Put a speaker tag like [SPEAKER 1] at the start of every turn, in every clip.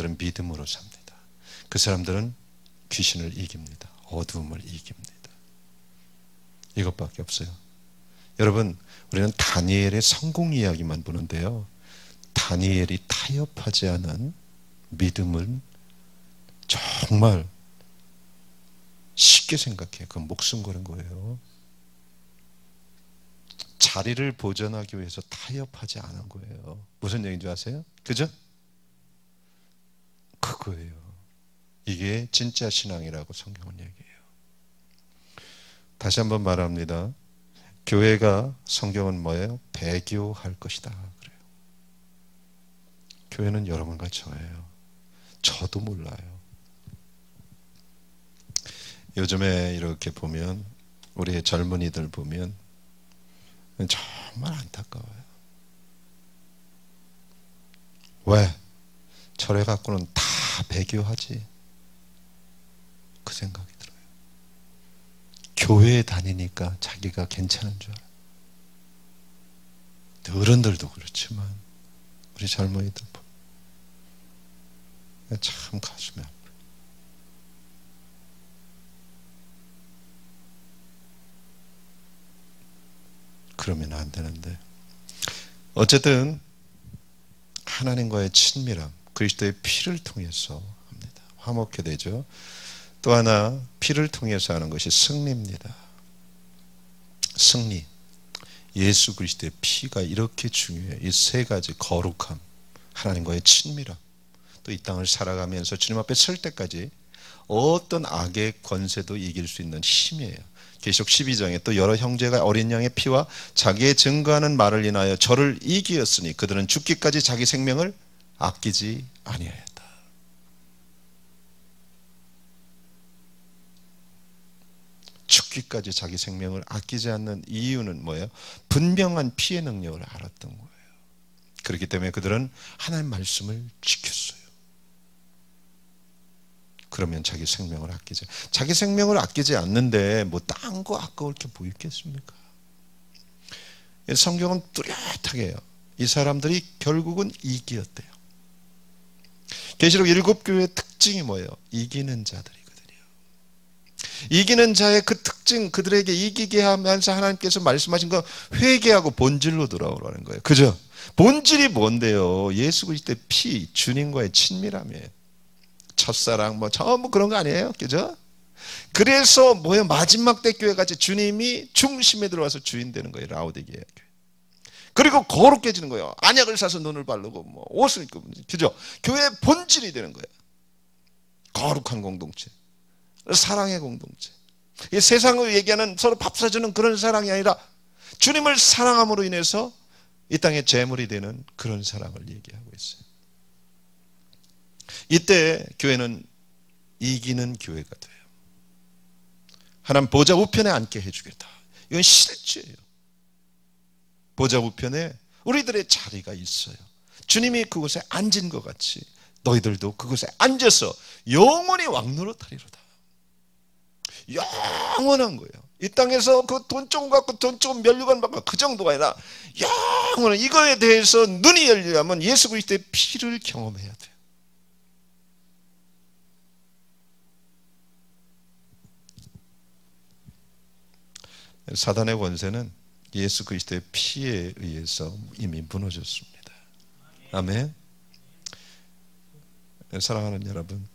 [SPEAKER 1] 사람들은 믿음으로 삽니다. 그 사람들은 귀신을 이깁니다. 어두움을 이깁니다. 이것밖에 없어요. 여러분, 우리는 다니엘의 성공 이야기만 보는데요. 다니엘이 타협하지 않은 믿음은 정말 쉽게 생각해. 그건 목숨 거는 거예요. 자리를 보존하기 위해서 타협하지 않은 거예요. 무슨 얘기인지 아세요? 그죠? 그거예요. 이게 진짜 신앙이라고 성경은 얘기해요. 다시 한번 말합니다. 교회가 성경은 뭐예요? 배교할 것이다. 그래요. 교회는 여러분과 저예요. 저도 몰라요. 요즘에 이렇게 보면 우리의 젊은이들 보면 정말 안타까워요. 왜? 저래 갖고는 다 배교하지. 그 생각이 들어요. 교회에 다니니까 자기가 괜찮은 줄 알아요. 어른들도 그렇지만 우리 젊은이들 참 가슴이 아파. 그러면 안 되는데. 어쨌든 하나님과의 친밀함, 그리스도의 피를 통해서 합니다. 화목해 되죠. 또 하나 피를 통해서 하는 것이 승리입니다. 승리. 예수 그리스도의 피가 이렇게 중요해요. 이세 가지 거룩함, 하나님과의 친밀함, 또 이 땅을 살아가면서 주님 앞에 설 때까지 어떤 악의 권세도 이길 수 있는 힘이에요. 계시록 12장에 또 여러 형제가 어린 양의 피와 자기의 증거하는 말을 인하여 저를 이기었으니 그들은 죽기까지 자기 생명을 아끼지 아니하였다. 죽기까지 자기 생명을 아끼지 않는 이유는 뭐예요? 분명한 피의 능력을 알았던 거예요. 그렇기 때문에 그들은 하나님 말씀을 지켰어요. 그러면 자기 생명을 아끼지. 자기 생명을 아끼지 않는데 뭐 딴 거 아까울 게 뭐 있겠습니까? 성경은 뚜렷하게 해요. 이 사람들이 결국은 이기었대요. 계시록 일곱 교회의 특징이 뭐예요? 이기는 자들이거든요. 이기는 자의 그 특징, 그들에게 이기게 하면서 하나님께서 말씀하신 거 회개하고 본질로 돌아오라는 거예요. 그죠? 본질이 뭔데요? 예수 그리스도의 피, 주님과의 친밀함이에요. 첫사랑 뭐 전부 그런 거 아니에요? 그죠? 그래서 뭐예요? 마지막 때 교회 같이 주님이 중심에 들어와서 주인 되는 거예요. 라오디게아 교회. 그리고 거룩해지는 거예요. 안약을 사서 눈을 바르고 뭐 옷을 입고 그죠? 교회의 본질이 되는 거예요. 거룩한 공동체. 사랑의 공동체. 세상을 얘기하는 서로 밥 사주는 그런 사랑이 아니라 주님을 사랑함으로 인해서 이 땅에 재물이 되는 그런 사랑을 얘기하고 있어요. 이때 교회는 이기는 교회가 돼요. 하나님 보좌 우편에 앉게 해주겠다. 이건 실제예요. 보좌 우편에 우리들의 자리가 있어요. 주님이 그곳에 앉은 것 같이 너희들도 그곳에 앉아서 영원히 왕노릇하리로다. 영원한 거예요. 이 땅에서 그돈 조금 갖고 돈 조금 면류관 받고 그 정도가 아니라 영원한 이거에 대해서 눈이 열리려면 예수 그리스도의 피를 경험해야 돼요. 사단의 권세는 예수 그리스도의 피에 의해서 이미 무너졌습니다. 아멘. 사랑하는 여러분,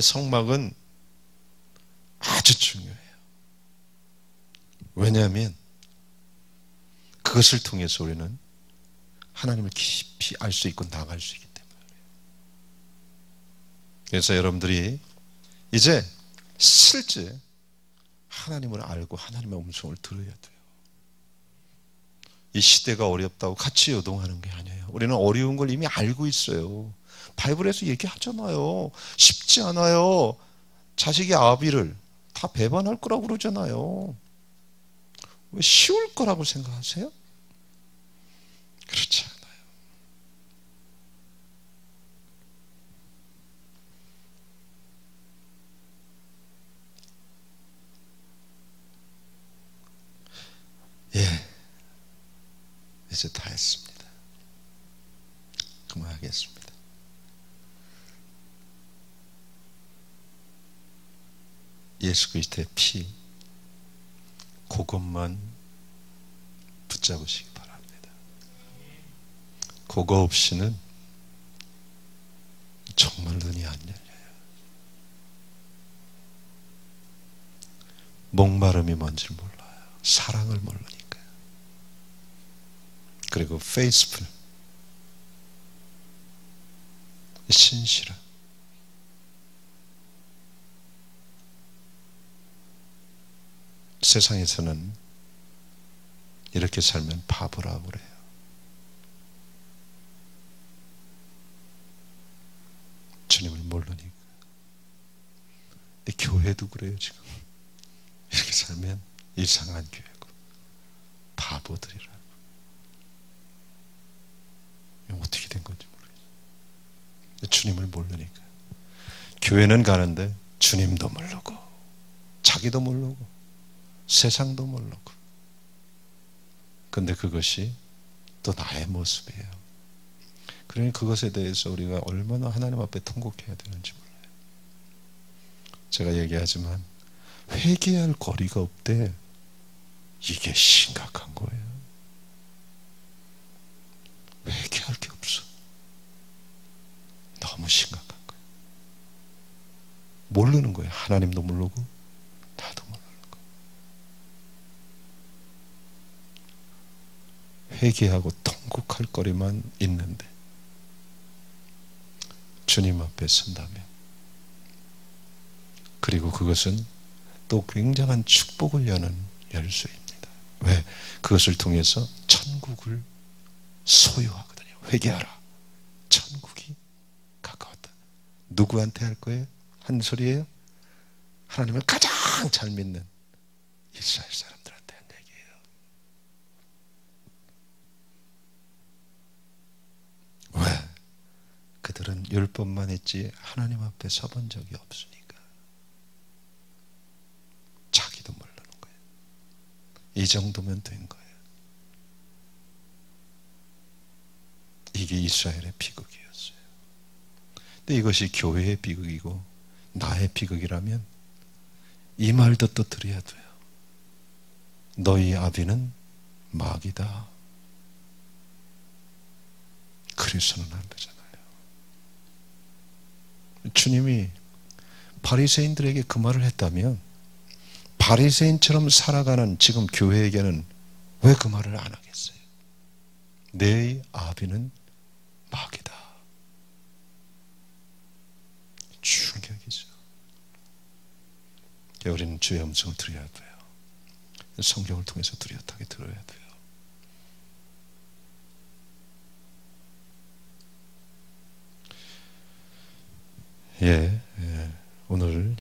[SPEAKER 1] 성막은 아주 중요해요. 왜냐하면 그것을 통해서 우리는 하나님을 깊이 알 수 있고 나갈 수 있기 때문에 그래서 여러분들이 이제 실제 하나님을 알고 하나님의 음성을 들어야 돼요. 이 시대가 어렵다고 같이 요동하는 게 아니에요. 우리는 어려운 걸 이미 알고 있어요. 바이블에서 얘기하잖아요. 쉽지 않아요. 자식이 아비를 다 배반할 거라고 그러잖아요. 왜 쉬울 거라고 생각하세요? 이제 다 했습니다. 그만하겠습니다. 예수 그리스도의 피 그것만 붙잡으시기 바랍니다. 그거 없이는 정말 눈이 안 열려요. 목마름이 뭔지 몰라요. 사랑을 모르니까. 그리고 페이스풀 신실한 세상에서는 이렇게 살면 바보라고 그래요. 주님을 모르니까. 교회도 그래요, 지금. 이렇게 살면 이상한 교회고, 바보들이라고. 어떻게 된 건지 모르겠어요. 주님을 모르니까. 교회는 가는데 주님도 모르고, 자기도 모르고, 세상도 모르고. 근데 그것이 또 나의 모습이에요. 그러니 그것에 대해서 우리가 얼마나 하나님 앞에 통곡해야 되는지 몰라요. 제가 얘기하지만 회개할 거리가 없대. 이게 심각한 거예요. 회개할 게 없어. 너무 심각한 거예요. 모르는 거예요. 하나님도 모르고 나도 모르는 거예요. 회개하고 통곡할 거리만 있는데 주님 앞에 선다면 그리고 그것은 또 굉장한 축복을 여는 열쇠입니다. 왜? 그것을 통해서 천국을 소유하거든요. 회개하라. 천국이. 누구한테 할 거예요? 한 소리예요? 하나님을 가장 잘 믿는 이스라엘 사람들한테 한 얘기예요. 왜? 그들은 율법만 했지 하나님 앞에 서본 적이 없으니까. 자기도 모르는 거예요. 이 정도면 된 거예요. 이게 이스라엘의 비극이었어요. 근데 이것이 교회의 비극이고 나의 비극이라면 이 말도 또 드려야 돼요. 너희 아비는 마귀다. 그래서는 안 되잖아요. 주님이 바리새인들에게 그 말을 했다면 바리새인처럼 살아가는 지금 교회에게는 왜 그 말을 안 하겠어요? 내 아비는 마귀다. 충격이죠. 우리는 주의 음성을 들어야 돼요. 성경을 통해서 뚜렷하게 들어야 돼요. 예, 예. 오늘